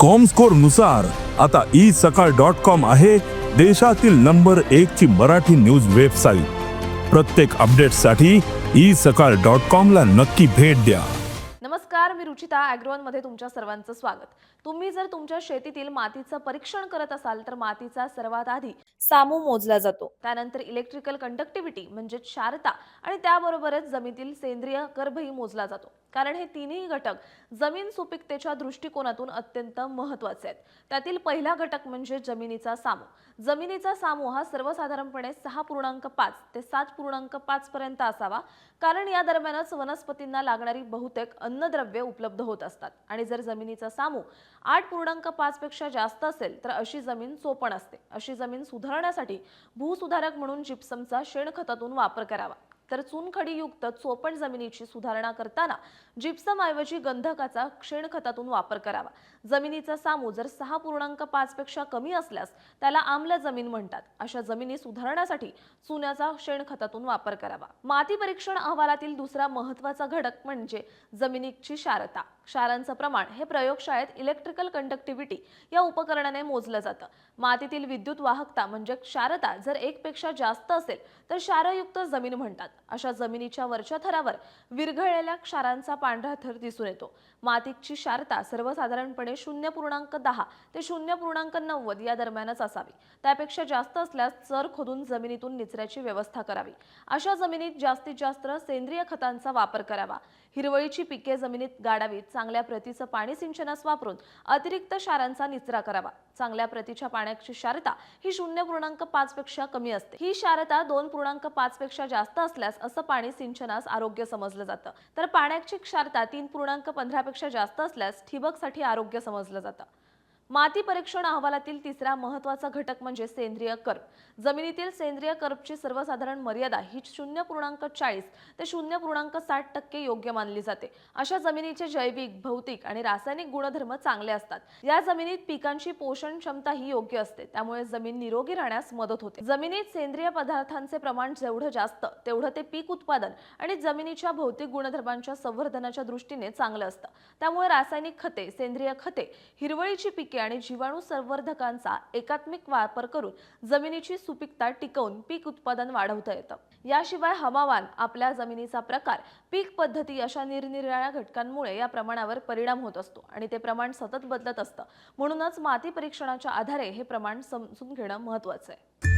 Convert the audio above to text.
कॉमस्कोरनुसार आता ई सकाळ dot com आहे देशातील नंबर एक ची मराठी न्यूज वेबसाईट प्रत्येक अपडेटसाठी ई सकाळ डॉट कॉम ला नक्की भेट द्या. नमस्कार मी रुचिता अॅग्रोवनमध्ये तुमच्या सर्वांचं स्वागत. तुम्ही जर तुमच्या शेतीतील मातीचं परीक्षण करत असाल तर मातीचा सर्वात आधी सामू मोजला जातो. त्यानंतर इलेक्ट्रिकल कंडक्टिव्हिटी म्हणजे क्षारता आणि त्याबरोबरच जमिनीतील सेंद्रिय गर्भही मोजला जातो. कारण हे तिन्ही घटक जमीन सुपीकतेच्या दृष्टिकोनातून अत्यंत महत्त्वाचे आहेत. त्यातील पहिला घटक म्हणजे जमिनीचा सामू. जमिनीचा सामू हा सर्वसाधारणपणे सहा पूर्णांक पाच ते सात पूर्णांक पाच पर्यंत असावा. कारण या दरम्यानच वनस्पतींना लागणारी बहुतेक अन्नद्रव्ये उपलब्ध होत असतात. आणि जर जमिनीचा सामू आठ पूर्णांक पाच पेक्षा जास्त असेल तर अशी जमीन चोपण असते. अशी जमीन सुधारण्यासाठी भूसुधारक म्हणून जिप्समचा शेणखतातून वापर करावा. तर चुनखडीयुक्त चोपण जमिनीची सुधारणा करताना जिप्सम ऐवजी गंधकाचा शेणखतातून वापर करावा. जमिनीचा सामू जर सहा पूर्णांक पाच पेक्षा कमी असल्यास त्याला आम्ल जमीन म्हणतात. अशा जमिनी सुधारण्यासाठी चुन्याचा शेणखतातून वापर करावा. माती परीक्षण अहवालातील दुसरा महत्त्वाचा घटक म्हणजे जमिनीची क्षारता. क्षारांचं प्रमाण हे प्रयोगशाळेत इलेक्ट्रिकल कंडक्टिव्हिटी या उपकरणाने मोजलं जातं. मातीतील विद्युत वाहकता म्हणजे क्षारता जर एक पेक्षा जास्त असेल तर क्षारयुक्त जमीन म्हणतात. अशा जमिनीच्या वरच्या थरावर विरघळलेल्या क्षारांचा पांढरा थर दिसून येतो. मातीची क्षारता सर्वसाधारणपणे शून्य पूर्णांक दहा ते शून्य पूर्णांक नव्वद या दरम्यानच असावी. त्यापेक्षा जास्त असल्यास चर खोदून जमिनीतून निचऱ्याची व्यवस्था करावी. अशा जमिनीत जास्तीत जास्त सेंद्रिय खतांचा वापर करावा. हिरवळीची पिके जमिनीत गाडावीत चांगल्या प्रतीचं पाणी सिंचनास वापरून अतिरिक्त क्षारांचा निचरा करावा. चांगल्या प्रतीच्या पाण्याची क्षारता ही शून्य पूर्णांक पाच पेक्षा कमी असते. ही क्षारता दोन पूर्णांक पाच पेक्षा जास्त असल्यास असं पाणी सिंचनास आरोग्य समजलं जातं. तर पाण्याची क्षारता तीन पूर्णांक पंधरा पेक्षा जास्त असल्यास ठिबकसाठी आरोग्य समजलं जातं. माती परीक्षण अहवालातील तिसरा महत्त्वाचा घटक म्हणजे सेंद्रिय कर्ब जमिनीतील सेंद्रिय कर्बची सर्वसाधारण मर्यादा ही शून्य पूर्णांक चाळीस ते शून्य पूर्णांक साठ टक्के योग्य मानली जाते. अशा जमिनीचे जैविक भौतिक आणि रासायनिक गुणधर्म चांगले असतात. या जमिनीत पिकांची पोषण क्षमता ही योग्य असते. त्यामुळे जमीन निरोगी राहण्यास मदत होते. जमिनीत सेंद्रिय पदार्थांचे प्रमाण जेवढं जास्त तेवढं ते पीक उत्पादन आणि जमिनीच्या भौतिक गुणधर्मांच्या संवर्धनाच्या दृष्टीने चांगलं असतं. त्यामुळे रासायनिक खते सेंद्रिय खते हिरवळीची पिके आणि जीवाणू संवर्धकांचा एकात्मिक वापर करून जमिनीची सुपीकता टिकवून पीक उत्पादन वाढवता येतं. याशिवाय हवामान आपल्या जमिनीचा प्रकार पीक पद्धती अशा निरनिराळ्या घटकांमुळे या प्रमाणावर परिणाम होत असतो आणि ते प्रमाण सतत बदलत असतं. म्हणूनच माती परीक्षणाच्या आधारे हे प्रमाण समजून घेणं महत्वाचं आहे.